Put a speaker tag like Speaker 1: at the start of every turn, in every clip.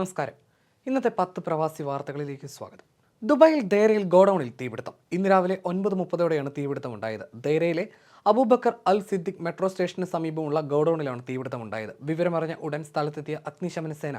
Speaker 1: നമസ്കാരം. ഇന്നത്തെ പത്ത് പ്രവാസി വാർത്തകളിലേക്ക് സ്വാഗതം. ദുബായിൽ ദേരയിൽ ഗോഡൌണിൽ തീപിടുത്തം. ഇന്ന് രാവിലെ ഒൻപത് മുപ്പതോടെയാണ് തീപിടുത്തം ഉണ്ടായത്. ദേരയിലെ Abu Baker Al Siddique metro സ്റ്റേഷന് സമീപമുള്ള ഗോഡൌണിലാണ് തീപിടുത്തം ഉണ്ടായത്. വിവരമറിഞ്ഞ ഉടൻ സ്ഥലത്തെത്തിയ അഗ്നിശമന സേന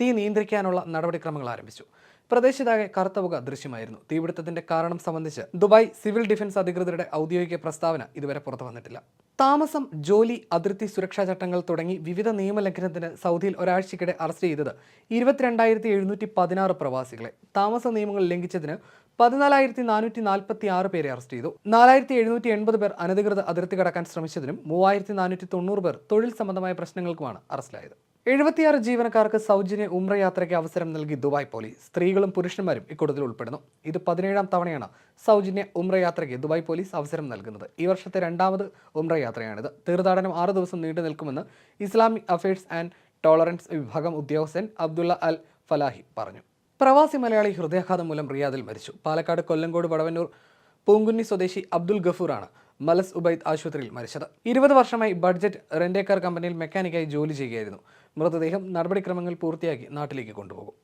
Speaker 1: തീ നിയന്ത്രിക്കാനുള്ള നടപടിക്രമങ്ങൾ ആരംഭിച്ചു. പ്രദേശത്താകെ കറുത്ത പുക ദൃശ്യമായിരുന്നു. തീപിടുത്തത്തിന്റെ കാരണം സംബന്ധിച്ച് ദുബായ് സിവിൽ ഡിഫൻസ് അധികൃതരുടെ ഔദ്യോഗിക പ്രസ്താവന ഇതുവരെ പുറത്തു വന്നിട്ടില്ല താമസം ജോലി അതിർത്തി സുരക്ഷാ ചട്ടങ്ങൾ തുടങ്ങി വിവിധ നിയമലംഘനത്തിന് സൗദിയിൽ ഒരാഴ്ചക്കിടെ അറസ്റ്റ് ചെയ്തത് ഇരുപത്തിരണ്ടായിരത്തി എഴുന്നൂറ്റി പതിനാറ് പ്രവാസികളെ. താമസ നിയമങ്ങൾ ലംഘിച്ചതിന് പതിനാലായിരത്തി നാനൂറ്റി നാൽപ്പത്തി ആറ് പേരെ അറസ്റ്റ് ചെയ്തു. നാലായിരത്തി എഴുന്നൂറ്റി എൺപത് പേർ അനധികൃത അതിർത്തി കടക്കാൻ ശ്രമിച്ചതിനും മൂവായിരത്തി നാനൂറ്റി തൊണ്ണൂറ് പേർ തൊഴിൽ സംബന്ധമായ പ്രശ്നങ്ങൾക്കുമാണ് അറസ്റ്റിലായത്. എഴുപത്തിയാറ് ജീവനക്കാർക്ക് സൗജന്യ ഉമ്ര യാത്രയ്ക്ക് അവസരം നൽകി ദുബായ് പോലീസ്. സ്ത്രീകളും പുരുഷന്മാരും ഇക്കൂട്ടത്തിൽ ഉൾപ്പെടുന്നു. ഇത് പതിനേഴാം തവണയാണ് സൗജന്യ ഉമ്ര യാത്രയ്ക്ക് ദുബായ് പോലീസ് അവസരം നൽകുന്നത്. ഈ വർഷത്തെ രണ്ടാമത് ഉമ്ര യാത്രയാണിത് തീർത്ഥാടനം ആറ് ദിവസം നീണ്ടു നിൽക്കുമെന്ന് ഇസ്ലാമിക് അഫയേഴ്സ് ആൻഡ് ടോളറൻസ് വിഭാഗം ഉദ്യോഗസ്ഥൻ അബ്ദുള്ള അൽ ഫലാഹി പറഞ്ഞു. പ്രവാസി മലയാളി ഹൃദയാഘാതം മൂലം റിയാദിൽ മരിച്ചു. പാലക്കാട് കൊല്ലങ്കോട് വടവന്നൂർ പൂങ്കുന്നി സ്വദേശി അബ്ദുൽ ഗഫൂറാണ് മലസ് ഉബൈദ് ആശുപത്രിയിൽ മരിച്ചത്. ഇരുപത് വർഷമായി ബഡ്ജറ്റ് റെൻഡേക്കർ കമ്പനിയിൽ മെക്കാനിക്കായി ജോലി ചെയ്യുകയായിരുന്നു. മൃതദേഹം നടപടിക്രമങ്ങൾ പൂർത്തിയാക്കി നാട്ടിലേക്ക് കൊണ്ടുപോകും.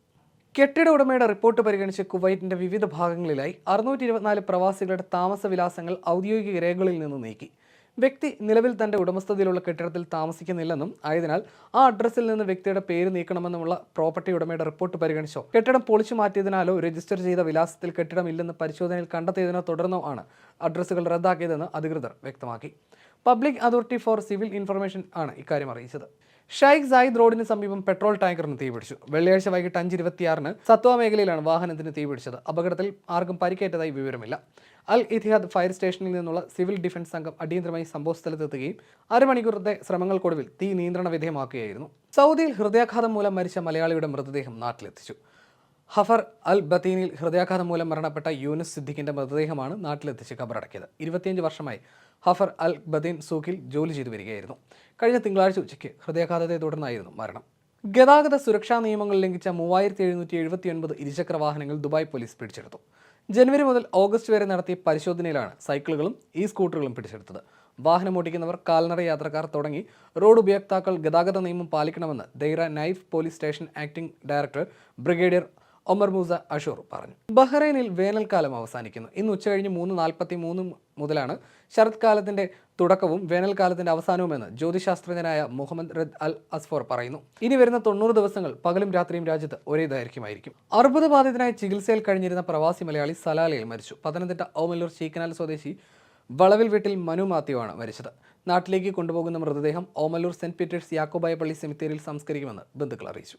Speaker 1: കെട്ടിട ഉടമയുടെ റിപ്പോർട്ട് പരിഗണിച്ച് കുവൈറ്റിന്റെ വിവിധ ഭാഗങ്ങളിലായി അറുന്നൂറ്റി ഇരുപത്തിനാല് പ്രവാസികളുടെ താമസ വിലാസങ്ങൾ ഔദ്യോഗിക രേഖകളിൽ നിന്ന് നീക്കി. വ്യക്തി നിലവിൽ തന്റെ ഉടമസ്ഥതയിലുള്ള കെട്ടിടത്തിൽ താമസിക്കുന്നില്ലെന്നും ആയതിനാൽ ആ അഡ്രസ്സിൽ നിന്ന് വ്യക്തിയുടെ പേര് നീക്കണമെന്നുമുള്ള പ്രോപ്പർട്ടി ഉടമയുടെ റിപ്പോർട്ട് പരിഗണിച്ചോ കെട്ടിടം പൊളിച്ചു മാറ്റിയതിനാലോ രജിസ്റ്റർ ചെയ്ത വിലാസത്തിൽ കെട്ടിടം ഇല്ലെന്ന് പരിശോധനയിൽ കണ്ടെത്തിയതിനോ തുടർന്നോ ആണ് അഡ്രസ്സുകൾ റദ്ദാക്കിയതെന്ന് അധികൃതർ വ്യക്തമാക്കി. Public authority for civil information ആണ് ഇക്കാര്യം അറിയിച്ചത്. ഷൈഖ് സായിദ് റോഡിന് സമീപം പെട്രോൾ ടാങ്കറിന് തീപിടിച്ചു. വെള്ളിയാഴ്ച വൈകിട്ട് അഞ്ച് ഇരുപത്തിയാറിന് സത്വ മേഖലയിലാണ് വാഹനത്തിന് തീപിടിച്ചത്. അപകടത്തിൽ ആർക്കും പരിക്കേറ്റതായി വിവരമില്ല. അൽ ഇത്തിഹാദ് ഫയർ സ്റ്റേഷനിൽ നിന്നുള്ള സിവിൽ ഡിഫൻസ് സംഘം അടിയന്തരമായി സംഭവസ്ഥലത്തെത്തുകയും അരമണിക്കൂറത്തെ ശ്രമങ്ങൾക്കൊടുവിൽ തീ നിയന്ത്രണ വിധേയമാക്കുകയായിരുന്നു. സൗദിയിൽ ഹൃദയാഘാതം മൂലം മരിച്ച മലയാളിയുടെ മൃതദേഹം നാട്ടിലെത്തിച്ചു. ഹഫർ അൽ ബത്തീനിൽ ഹൃദയാഘാതം മൂലം മരണപ്പെട്ട യൂനസ് സിദ്ദിഖിന്റെ മൃതദേഹമാണ് നാട്ടിലെത്തിച്ച് കബറടക്കിയത്. ഇരുപത്തിയഞ്ച് വർഷമായി ഹഫർ അൽ ബദീൻ സൂഖിൽ ജോലി ചെയ്തു വരികയായിരുന്നു. കഴിഞ്ഞ തിങ്കളാഴ്ച ഉച്ചയ്ക്ക് ഹൃദയാഘാതത്തെ തുടർന്നായിരുന്നു മരണം. ഗതാഗത സുരക്ഷാ നിയമങ്ങൾ ലംഘിച്ച മൂവായിരത്തി എഴുന്നൂറ്റി എഴുപത്തി ഒൻപത് ഇരുചക്ര വാഹനങ്ങൾ ദുബായ് പോലീസ് പിടിച്ചെടുത്തു. ജനുവരി മുതൽ ഓഗസ്റ്റ് വരെ നടത്തിയ പരിശോധനയിലാണ് സൈക്കിളുകളും ഇ സ്കൂട്ടറുകളും പിടിച്ചെടുത്തത്. വാഹനം ഓടിക്കുന്നവർ കാൽനട യാത്രക്കാർ തുടങ്ങി റോഡ് ഉപയോക്താക്കൾ ഗതാഗത നിയമം പാലിക്കണമെന്ന് Deira Naif police station acting director brigadier Omar Musa Ashur പറഞ്ഞു. ബഹ്റൈനിൽ വേനൽക്കാലം അവസാനിക്കുന്നു. ഇന്ന് ഉച്ചകഴിഞ്ഞ് മൂന്ന് നാൽപ്പത്തി മൂന്ന് മുതലാണ് ശരത്കാലത്തിന്റെ തുടക്കവും വേനൽക്കാലത്തിന്റെ അവസാനവുമെന്ന് ജ്യോതിശാസ്ത്രജ്ഞനായ മുഹമ്മദ് റദ് അൽ അസ്ഫോർ പറയുന്നു. ഇനി വരുന്ന തൊണ്ണൂറ് ദിവസങ്ങൾ പകലും രാത്രിയും രാജ്യത്ത് ഒരേ ദൈർഘ്യമായിരിക്കും. അർബുദ ബാധിതനായി ചികിത്സയിൽ കഴിഞ്ഞിരുന്ന പ്രവാസി മലയാളി സലാലയിൽ മരിച്ചു. പത്തനംതിട്ട ഓമല്ലൂർ ചീക്കനാൽ സ്വദേശി വളവിൽ വീട്ടിൽ മനു മാത്യുവാണ് മരിച്ചത്. നാട്ടിലേക്ക് കൊണ്ടുപോകുന്ന മൃതദേഹം ഓമല്ലൂർ സെന്റ് പീറ്റേഴ്സ് യാക്കോബായ പള്ളി സെമിത്തേരിയിൽ സംസ്കരിക്കുമെന്ന് ബന്ധുക്കൾ അറിയിച്ചു.